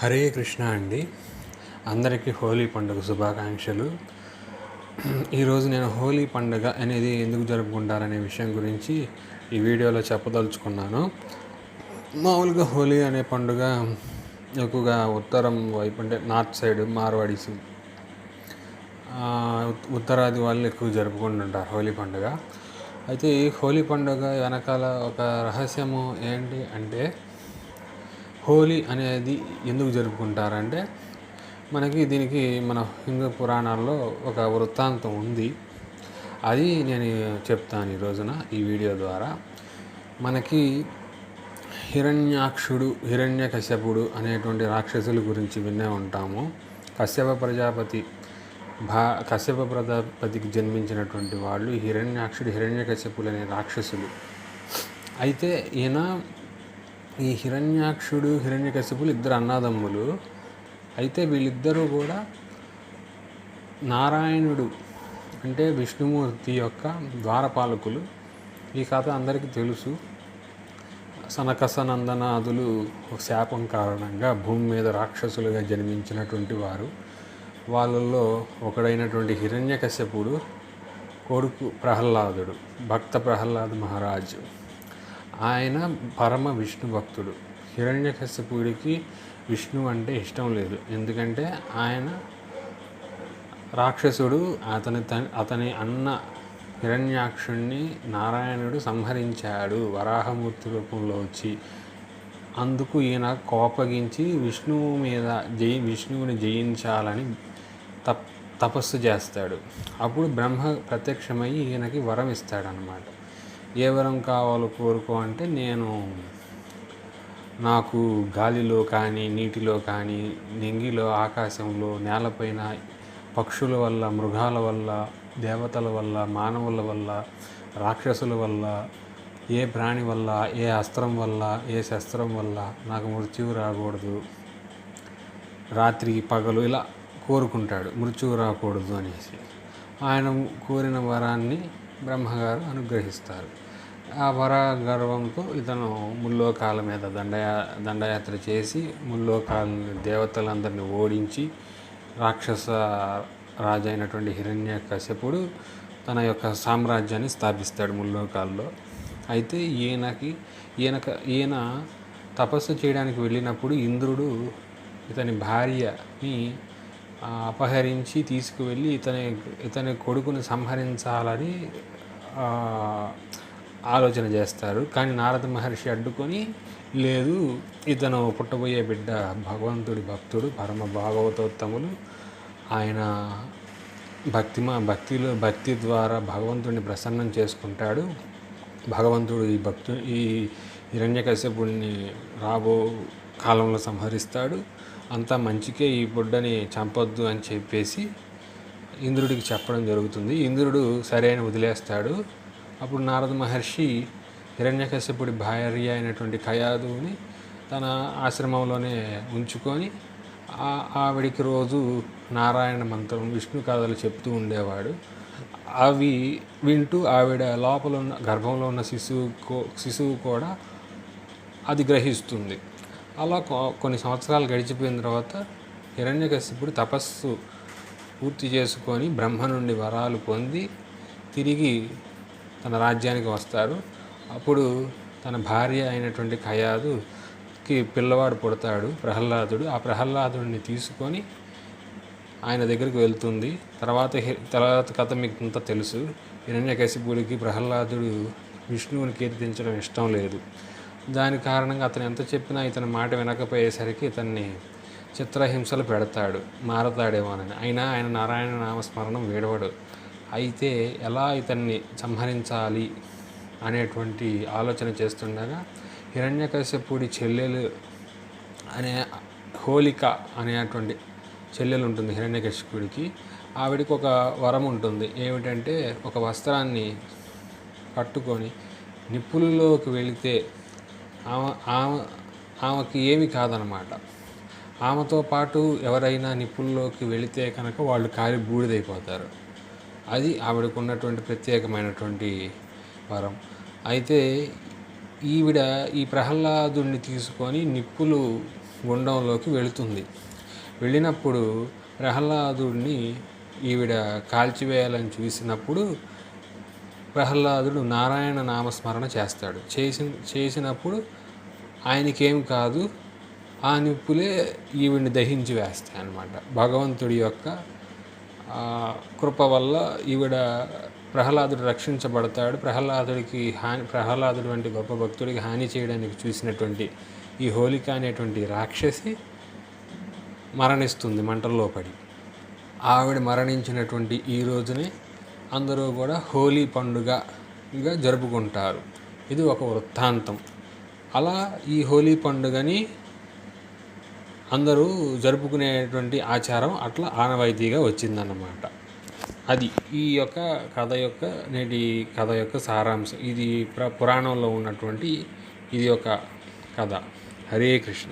హరే కృష్ణ అండి. అందరికీ హోలీ పండుగ శుభాకాంక్షలు. ఈరోజు నేను హోలీ పండుగ అనేది ఎందుకు జరుపుకుంటారనే విషయం గురించి ఈ వీడియోలో చెప్పదలుచుకున్నాను. మామూలుగా హోలీ అనే పండుగ ఎక్కువగా ఉత్తరం వైపు అంటే నార్త్ సైడ్ మార్వాడీస్ ఉత్తరాది వాళ్ళు ఎక్కువ జరుపుకుంటుంటారు హోలీ పండుగ. అయితే ఈ హోలీ పండుగ వెనకాల ఒక రహస్యము ఏంటి అంటే హోలీ అనేది ఎందుకు జరుపుకుంటారంటే మనకి దీనికి మన హిందూ పురాణాల్లో ఒక వృత్తాంతం ఉంది. అది నేను చెప్తాను ఈ రోజున ఈ వీడియో ద్వారా. మనకి హిరణ్యాక్షుడు హిరణ్యకశ్యపుడు అనేటువంటి రాక్షసుల గురించి వినే ఉంటాము. కశ్యప ప్రజాపతి భా కశ్యప ప్రజాపతికి జన్మించినటువంటి వాళ్ళు హిరణ్యాక్షుడు హిరణ్యకశ్యపులు అనే రాక్షసులు. అయితే ఈయన ఈ హిరణ్యాక్షుడు హిరణ్యకశిపులు ఇద్దరు అన్నదమ్ములు. అయితే వీళ్ళిద్దరూ కూడా నారాయణుడు అంటే విష్ణుమూర్తి యొక్క ద్వారపాలకులు. ఈ కథ అందరికీ తెలుసు. సనకసనందనాదులు శాపం కారణంగా భూమి మీద రాక్షసులుగా జన్మించినటువంటి వారు. వాళ్ళల్లో ఒకడైనటువంటి హిరణ్యకశ్యపుడు కొడుకు ప్రహ్లాదుడు భక్త ప్రహ్లాద్ మహారాజు. ఆయన పరమ విష్ణు భక్తుడు. హిరణ్యకశ్యపుడికి విష్ణు అంటే ఇష్టం లేదు. ఎందుకంటే ఆయన రాక్షసుడు అతని అతని అన్న హిరణ్యాక్షుణ్ణి నారాయణుడు సంహరించాడు వరాహమూర్తి రూపంలో వచ్చి. అందుకు ఈయన కోపగించి విష్ణువు మీద జయి విష్ణువుని జయించాలని తప్ తపస్సు చేస్తాడు. అప్పుడు బ్రహ్మ ప్రత్యక్షమై ఈయనకి వరం ఇస్తాడనమాట ఏ వరం కావాలో కోరుకో అంటే నేను నాకు గాలిలో కానీ నీటిలో కానీ నింగిలో ఆకాశంలో నేలపైన పక్షుల వల్ల మృగాల వల్ల దేవతల వల్ల మానవుల వల్ల రాక్షసుల వల్ల ఏ ప్రాణి వల్ల ఏ అస్త్రం వల్ల ఏ శస్త్రం వల్ల నాకు మృత్యువు రాకూడదు. రాత్రి పగలు ఇలా కోరుకుంటాడు మృత్యువు రాకూడదు అనేసి. ఆయన కోరిన వరాన్ని బ్రహ్మగారు అనుగ్రహిస్తారు. ఆ వర గర్వంతో ఇతను ముల్లోకాల మీద దండయా దండయాత్ర చేసి ముల్లోకాల దేవతలందరినీ ఓడించి రాక్షస రాజు అయినటువంటి హిరణ్యకశపుడు తన యొక్క సామ్రాజ్యాన్ని స్థాపిస్తాడు ముల్లోకాల్లో. అయితే ఈయనకి ఈయనక ఈయన తపస్సు చేయడానికి వెళ్ళినప్పుడు ఇంద్రుడు ఇతని భార్యని అపహరించి తీసుకువెళ్ళి ఇతని ఇతని కొడుకుని సంహరించాలని ఆలోచన చేస్తారు. కానీ నారద మహర్షి అడ్డుకొని లేదు ఇతను పుట్టబోయే బిడ్డ భగవంతుడి భక్తుడు పరమ భాగవతోత్తములు ఆయన భక్తిమా భక్తిలో భక్తి ద్వారా భగవంతుడిని ప్రసన్నం చేసుకుంటాడు. భగవంతుడు ఈ భక్తు ఈ హిరణ్యకశ్యపుడిని రాబో కాలంలో సంహరిస్తాడు. అంతా మంచికే ఈ బుడ్డని చంపొద్దు అని చెప్పేసి ఇంద్రుడికి చెప్పడం జరుగుతుంది. ఇంద్రుడు సరే అని వదిలేస్తాడు. అప్పుడు నారద మహర్షి హిరణ్యకశ్యపుడి భార్య అయినటువంటి కయాదుని తన ఆశ్రమంలోనే ఉంచుకొని ఆవిడికి రోజు నారాయణ మంత్రం విష్ణు కథలు చెప్తూ ఉండేవాడు. అవి వింటూ ఆవిడ లోపల ఉన్న గర్భంలో ఉన్న శిశువు శిశువు కూడా అది గ్రహిస్తుంది. అలా కొ- కొన్ని సంవత్సరాలు గడిచిపోయిన తర్వాత హిరణ్యకశిపుడు తపస్సు పూర్తి చేసుకొని బ్రహ్మ నుండి వరాలు పొంది తిరిగి తన రాజ్యానికి వస్తాడు. అప్పుడు తన భార్య అయినటువంటి ఖయాదుకి పిల్లవాడు పుడతాడు ప్రహ్లాదుడు. ఆ ప్రహ్లాదుడిని తీసుకొని ఆయన దగ్గరికి వెళ్తుంది. తర్వాత తర్వాత కథ మీకు అంతా తెలుసు. హిరణ్యకశిపుడికి ప్రహ్లాదుడు విష్ణువుని కీర్తించడం ఇష్టం లేదు. దాని కారణంగా అతను ఎంత చెప్పినా ఇతని మాట వినకపోయేసరికి ఇతన్ని చిత్రహింసలు పెడతాడు మారతాడేమోనని అయినా ఆయన నారాయణ నామస్మరణం వీడవడు. అయితే ఎలా ఇతన్ని సంహరించాలి అనేటువంటి ఆలోచన చేస్తుండగా హిరణ్యకశ్యపుడి చెల్లెలు అనే హోలిక అనేటువంటి చెల్లెలు ఉంటుంది హిరణ్యకశ్యపుడికి. ఆవిడికి ఒక వరం ఉంటుంది. ఏమిటంటే ఒక వస్త్రాన్ని పట్టుకొని నిప్పులలోకి వెళితే ఆమె ఆమె ఆమెకి ఏమి కాదనమాట ఆమెతో పాటు ఎవరైనా నిప్పుల్లోకి వెళితే కనుక వాళ్ళు కాలి బూడిదైపోతారు. అది ఆవిడకు ఉన్నటువంటి ప్రత్యేకమైనటువంటి వరం. అయితే ఈవిడ ఈ ప్రహ్లాదుని తీసుకొని నిప్పులు గుండంలోకి వెళుతుంది. వెళ్ళినప్పుడు ప్రహ్లాదుడిని ఈవిడ కాల్చివేయాలని చూసినప్పుడు ప్రహ్లాదుడు నారాయణ నామస్మరణ చేస్తాడు. చేసి చేసినప్పుడు ఆయనకేం కాదు ఆ నిప్పులే ఈవిడిని దహించి వేస్తాయి అన్నమాట. భగవంతుడి యొక్క కృప వల్ల ఈవిడ ప్రహ్లాదుడు రక్షించబడతాడు. ప్రహ్లాదుడికి హాని ప్రహ్లాదుడు వంటి గొప్ప భక్తుడికి హాని చేయడానికి చూసినటువంటి ఈ హోలిక అనేటువంటి రాక్షసి మరణిస్తుంది మంటల్లో పడి ఆవిడ మరణించినటువంటి ఈ రోజునే అందరూ కూడా హోలీ పండుగగా జరుపుకుంటారు. ఇది ఒక వృత్తాంతం. అలా ఈ హోలీ పండుగని అందరూ జరుపుకునేటువంటి ఆచారం అట్లా ఆనవాయితీగా వచ్చిందన్నమాట. అది ఈ యొక్క కథ యొక్క నేటి కథ యొక్క సారాంశం. ఇది ప్ర పురాణంలో ఉన్నటువంటి ఇది ఒక కథ. హరే కృష్ణ.